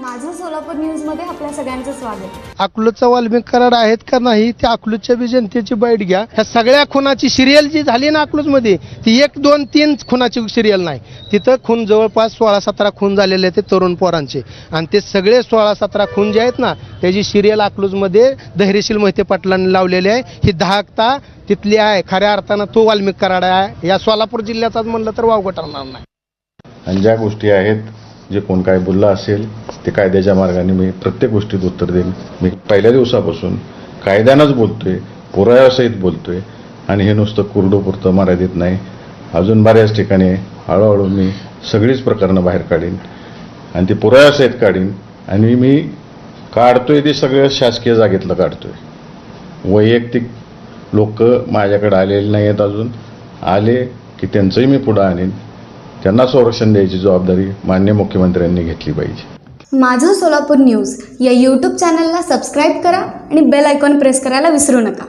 माझं सोलापूर न्यूजमध्ये आपल्या सगळ्यांचं स्वागत. अकलूजचा वाल्मिक कराड आहेत का नाही ते अकलूजच्या बी जनतेची बैठ घ्या. ह्या सगळ्या खुनाची सिरियल जी झाली ना अकलूजमध्ये ती एक दोन तीन खुनाची सिरियल नाही. तिथं खून जवळपास सोळा सतरा खून झालेले आहेत ते तरुण पोरांचे. आणि ते सगळे सोळा सतरा खून जे आहेत ना त्याची सिरियल अकलूजमध्ये धैर्यशील मोहिते पाटलांनी लावलेली आहे. ही दहाकता तिथली आहे. खऱ्या अर्थानं तो वाल्मिक कराड आहे. या सोलापूर जिल्ह्याचाच म्हणलं तर वावगं ठरणार नाही. आणि ज्या गोष्टी आहेत जे कोण काय बोललं असेल ते कायद्याच्या मार्गाने मी प्रत्येक गोष्टीत उत्तर देईन. मी पहिल्या दिवसापासून कायद्यानंच बोलतोय पुराव्यासहित बोलतोय आणि हे नुसतं कुरडोपुरतं मर्यादित नाही. अजून बऱ्याच ठिकाणी हळूहळू मी सगळीच प्रकरणं बाहेर काढीन आणि ती पुराव्यासहित काढीन आणि मी काढतोय ते सगळं शासकीय जागेतलं काढतोय. वैयक्तिक लोक माझ्याकडे आलेले नाही आहेत अजून. आले की त्यांचंही मी पुढं आणीन. त्यांना संरक्षण द्यायची जबाबदारी मान्य मुख्यमंत्र्यांनी घेतली पाहिजे. माझं सोलापूर न्यूज या यूट्यूब चॅनलला सबस्क्राईब करा आणि बेल आयकॉन प्रेस करायला विसरू नका.